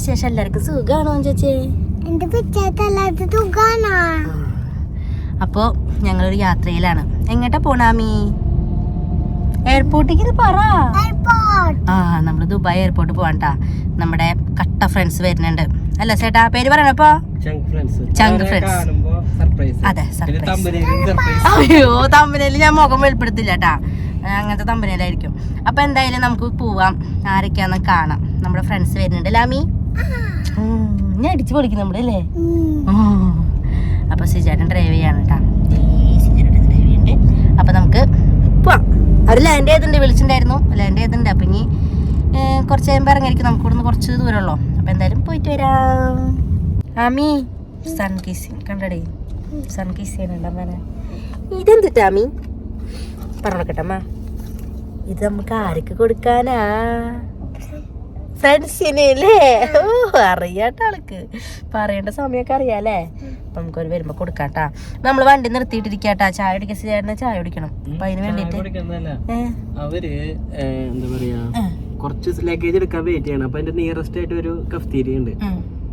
വിശേഷം? എല്ലാവർക്കും സുഖമാണോ ചേച്ചി? എന്റെ പിച്ചാത്തല്ലാത്ത തുകാണോ അപ്പോ ഞങ്ങളൊരു യാത്രയിലാണ്. എങ്ങോട്ടാ പോണാമി എയർപോർട്ടിലേക്ക് പറ. ആ നമ്മൾ ദുബായ് എയർപോർട്ട് പോവാണ്ടാ. നമ്മുടെ കട്ട ഫ്രണ്ട്സ് വരുന്നുണ്ട്. അല്ല ചേട്ടാ പേര് പറയണപ്പോ ചങ്ക് ഫ്രണ്ട്സ് അതെ സർപ്രൈസ് അയ്യോ തമ്പനയിൽ ഞാൻ മുഖം വെളിപ്പെടുത്തില്ല കേട്ടാ അങ്ങനത്തെ തമ്പനയിലായിരിക്കും അപ്പൊ എന്തായാലും നമുക്ക് പോവാം. ആരൊക്കെയാന്ന് കാണാം. നമ്മുടെ ഫ്രണ്ട്സ് വരുന്നുണ്ട്. ലാമി ഞാൻ അടിച്ചു പൊളിക്കും നമ്മുടെ അല്ലേ. അപ്പൊ സിജാട്ടൻ ഡ്രൈവ് ചെയ്യാണ് കേട്ടാ സിജാട്ടൻ ഡ്രൈവ് ചെയ്യുന്നുണ്ട് അപ്പൊ നമുക്ക് പോവാം. അവർ ലാൻഡ് ചെയ്തിട്ടുണ്ട് വിളിച്ചിട്ടുണ്ടായിരുന്നു? ലാൻഡ് ചെയ്തിട്ടുണ്ട് അപ്പൊ ഇനി കുറച്ച് കഴിയുമ്പോൾ ഇറങ്ങിയിരിക്കും. നമുക്ക് ഇവിടുന്ന് കുറച്ച് ദൂരമുള്ളൂ? അപ്പൊ എന്തായാലും പോയിട്ട് വരാം. ആമി സൺ കിസിങ് കണ്ടടേ. സൺ കിസ് ചെയ്യുന്നുണ്ട് അമ്മേനെ ഇതെന്തിട്ടാ ആമി? പറഞ്ഞോക്കട്ടെ അമ്മ. ഇത് നമുക്ക് ആർക്ക് കൊടുക്കാനാ? ഫ്രണ്ട്സിന് അല്ലേ ഓ അറിയാട്ട ആൾക്ക്. പറയേണ്ട സമയമൊക്കെ അറിയാല്ലേ? അപ്പൊ നമുക്കൊരു വരുമ്പോ കൊടുക്കാട്ടാ. നമ്മൾ വണ്ടി നിർത്തിയിട്ടിരിക്കാട്ടാ. ചായ കുടിക്കാൻ ചേട്ടനെ ചായ കുടിക്കണം. അപ്പൊ അതിന് വേണ്ടിട്ട് അവർ എന്താ പറയാ കുറച്ച് ലഗേജ് എടുക്കാൻ വെയിറ്റ് ചെയ്യണം. അപ്പൊ അതിന്റെ നിയറസ്റ്റ് ആയിട്ട് ഒരു കഫ്തീരി ഉണ്ട്.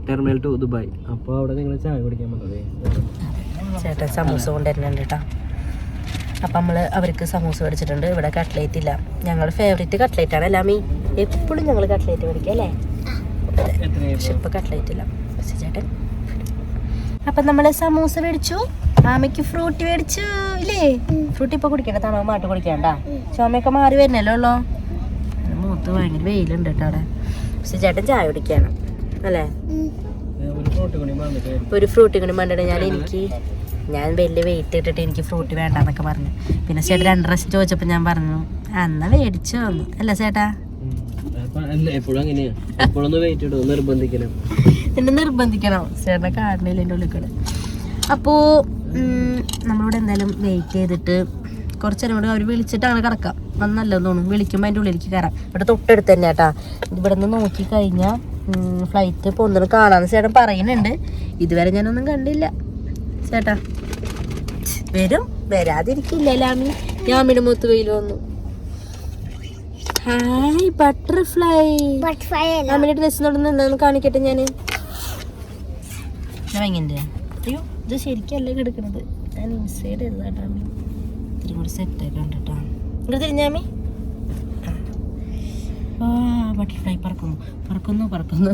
ടെർമിനൽ ടു ദുബായ് അപ്പൊ അവിടെ നിങ്ങൾ ചായ കുടിക്കാൻ വന്നത് ചേട്ടൻ സമൂസ കൊണ്ടുവരുന്നുണ്ട് കേട്ടോ. അപ്പം നമ്മൾ അവർക്ക് സമൂസ മേടിച്ചിട്ടുണ്ട്. ഇവിടെ കട്ട്ലേറ്റ് ഇല്ല. ഞങ്ങളുടെ ഫേവറേറ്റ് കട്ട്ലേറ്റ് ആണ്. എല്ലാമീ എപ്പോഴും ഞങ്ങൾ കട്ട്ലേറ്റ് മേടിക്കുക അല്ലേ? പക്ഷെ ഇപ്പൊ കട്ട്ലേറ്റ് ഇല്ല. പക്ഷെ ചേട്ടൻ അപ്പം നമ്മൾ സമൂസ മേടിച്ചു. ആമയ്ക്ക് ഫ്രൂട്ടി മേടിച്ചു. ഇല്ലേ? ഫ്രൂട്ടി ഇപ്പൊ കുടിക്കണ്ട. തണവ് മാട്ട് കുടിക്കണ്ട. ചുമയൊക്കെ മാറി വരുന്നല്ലോ ഉള്ളോ. മൂത്ത് ഭയങ്കര വെയിലുണ്ട് കേട്ടോ അവിടെ. പക്ഷെ ചേട്ടൻ ചായ കുടിക്കാണ്. അല്ലേ? ഒരു ഫ്രൂട്ടി കൂടി മണ്ടേ ഞാൻ എനിക്ക് ഞാൻ വലിയ വെയിറ്റ് ഇട്ടിട്ട് എനിക്ക് ഫ്രൂട്ട് വേണ്ടെന്നൊക്കെ പറഞ്ഞു. പിന്നെ ചേട്ടൻ രണ്ട് പ്രാവശ്യം ചോദിച്ചപ്പോൾ ഞാൻ പറഞ്ഞു അന്ന് മേടിച്ചു മേടിച്ചോ. അല്ല ചേട്ടാ. അല്ല എപ്പോഴും അങ്ങനെയാ. വെയിറ്റ് ഇടും നിർബന്ധിക്കണം. എന്നെ നിർബന്ധിക്കണം. ചേട്ടനെ കാരണയില്ല എന്റെ ഉള്ളിൽ കൂടെ അപ്പോൾ നമ്മളിവിടെ എന്തായാലും വെയിറ്റ് ചെയ്തിട്ട് കുറച്ച് നേരം കൂടെ അവർ വിളിച്ചിട്ട് അങ്ങനെ കിടക്കാം നന്നല്ലെന്ന് തോന്നുന്നു. വിളിക്കുമ്പോൾ അതിന്റെ ഉള്ളിലേക്ക് കയറാം ഇവിടെ തൊട്ടടുത്ത് തന്നെ കേട്ടാ. ഇവിടെ നിന്ന് നോക്കി കഴിഞ്ഞാൽ ഫ്ലൈറ്റ് പോകുന്നത് കാണാമെന്ന് ചേട്ടൻ പറയുന്നുണ്ട്. ഇതുവരെ ഞാനൊന്നും കണ്ടില്ല. ചേട്ടാ വരും. വരാതിരിക്കില്ല ലാമി. ലാമിയുടെ മൂത്ത് വെയിൽ വന്നു. ഹായ് ബട്ടർഫ്ലൈ ബട്ടർഫ്ലൈ അല്ല. അമ്മയുടെ ഡ്രസ് നോടുന്ന എന്താന്ന് കാണിക്കട്ടെ ഞാൻ വാങ്ങിന്റെ അയ്യോ ഇത് ശരിക്കല്ല കിടക്കുന്നത് ഞാൻ ഇൻസൈഡ് അമ്മി ഇത്തിരി കൂടി സെറ്റ് ആക്കി കേട്ടോ. ഇങ്ങോട്ട് തിരിഞ്ഞാമി ആ. ബട്ടർഫ്ലൈ പറക്കുന്നു. പറക്കുന്നു പറക്കുന്നു.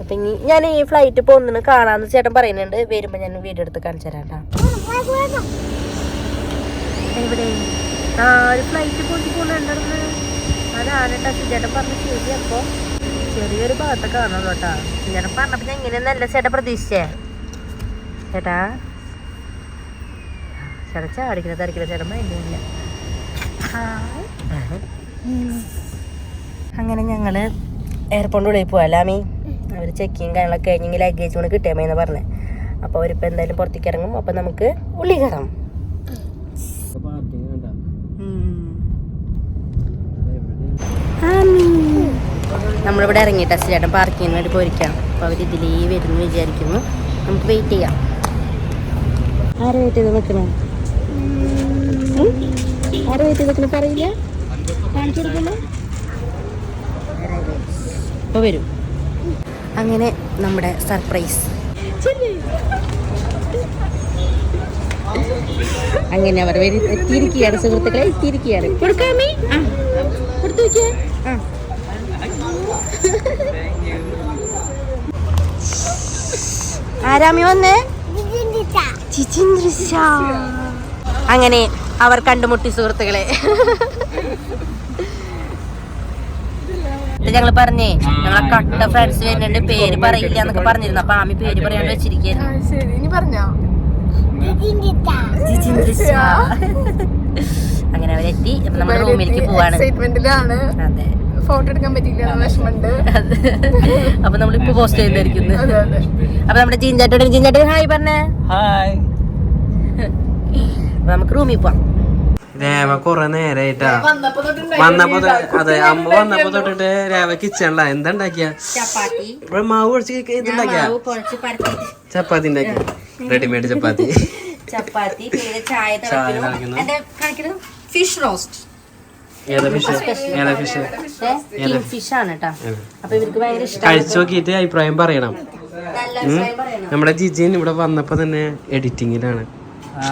അപ്പൊ ഇനി ഞാൻ ഈ ഫ്ലൈറ്റ് പോകുന്നതിന് കാണാന്ന് ചേട്ടൻ പറയുന്നുണ്ട്. വരുമ്പോ ഞാൻ വീഡിയോ എടുത്ത് കാണിച്ചു തരാം ട്ടാ. എവിടെ? ആ ഒരു ഫ്ലൈറ്റ് പൊട്ടി പോകുന്നുണ്ടെന്ന് അതാണ് കേട്ടോ ചേട്ടൻ പറഞ്ഞ ശരി അപ്പോൾ ചെറിയൊരു ഭാഗത്ത് കാണുള്ളൂ കേട്ടോ. ചേട്ടൻ പറഞ്ഞപ്പോൾ ഞാൻ ഇങ്ങനെയൊന്നല്ല ചേട്ടൻ പ്രതീക്ഷിച്ചേ. ചേട്ടാ. ചേട്ടൻ ചാടിക്കണ തിരക്കില്ല ചേട്ടൻ അങ്ങനെ ഞങ്ങൾ എയർപോർട്ടിന്റെ ഉള്ളിൽ അവർ ചെക്കിങ് കാര്യങ്ങളൊക്കെ കഴിഞ്ഞെങ്കിൽ ലഗേജ് കൊണ്ട് കിട്ടിയാമെന്ന് പറഞ്ഞേ. അപ്പോൾ അവരിപ്പോൾ എന്തായാലും പുറത്തേക്ക് ഇറങ്ങും അപ്പോൾ നമുക്ക് ഉള്ളി കയറാം. നമ്മളിവിടെ ടെസ്റ്റ് ചേട്ടൻ പാർക്കിങ്ങിന് വേണ്ടി പോയിരിക്കാം. അപ്പോൾ അവർ ഇതിലേ വരുന്നു വിചാരിക്കുന്നു. നമുക്ക് വെയിറ്റ് ചെയ്യാം. ആരെ വെയിറ്റ് വെയിറ്റ് കാണിച്ചു അങ്ങനെ നമ്മുടെ സർപ്രൈസ് അങ്ങനെ അവർ വരി എത്തിയിരിക്കുകയാണ് സുഹൃത്തുക്കളെ എത്തിയിരിക്കുകയാണ് കൊടുക്കാമേ ആ കൊടുത്തു വയ്ക്കേ ആ. ആരാമി വന്നേ? അങ്ങനെ അവർ കണ്ടുമുട്ടി സുഹൃത്തുക്കളെ. ഞങ്ങൾ പറഞ്ഞേ ഞങ്ങളെ കട്ട ഫ്രണ്ട്സ് വരുന്നുണ്ട് പേര് പറയില്ല എന്നൊക്കെ പറഞ്ഞിരുന്നു. അപ്പൊ ആമി പേര് പറയാണ്ട് വെച്ചിരിക്കുന്നു ശരി ഇനി പറഞ്ഞോ ചിചിന്ദ്രിശ അങ്ങനെ അവരെത്തി നമ്മുടെ റൂമിലേക്ക് പോവാണ്. അതെ. ഫോട്ടോ എടുക്കാൻ പറ്റിയില്ല. അപ്പൊ നമ്മളിപ്പോ പോസ്റ്റ് ചെയ്തായിരിക്കുന്നു അപ്പൊ നമ്മുടെ ജീൻചാട്ടോടും ചീഞ്ചാട്ടോ ഹായ് പറഞ്ഞേ. ഹായ്. അപ്പൊ നമുക്ക് റൂമിൽ പോവാം. രേവ കൊറേ നേരായിട്ടാ. വന്നപ്പോ അതെ അമ്മ വന്നപ്പോ തൊട്ടിട്ട് രേവ കിച്ചണില എന്താ ഉണ്ടാക്കിയ? ചപ്പാത്തി. ഇവിടെ മാവ് ഇതുണ്ടാക്കിയ മാവ് ചപ്പാത്തി ഉണ്ടാക്കി. റെഡിമെയ്ഡ് ചപ്പാത്തി ചപ്പാത്തി പിന്നെ ചായ തിളയ്ക്കുന്നു. എന്റെ കാണിക്കുന്നു ഫിഷ് റോസ്റ്റ് ഫിഷ് ആണ് കേട്ടോ അപ്പൊ ഇവർക്ക് ഭയങ്കര ഇഷ്ടം കഴിച്ചു നോക്കിയിട്ട് അഭിപ്രായം പറയണം. നല്ല അഭിപ്രായം പറയണം. നമ്മുടെ ജിജിൻ ഇവിടെ വന്നപ്പോ തന്നെ എഡിറ്റിങ്ങിലാണ് ആ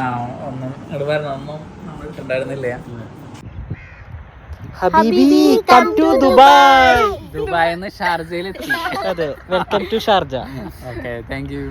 ഒന്നും ഇവിടെ നമ്മൾ ഉണ്ടായിരുന്നില്ല ഹബീബി കം ടു ദുബായ് ദുബായിൽ നിന്ന് ഷാർജയിൽ എത്തി അതെ welcome to Sharjah. Okay thank you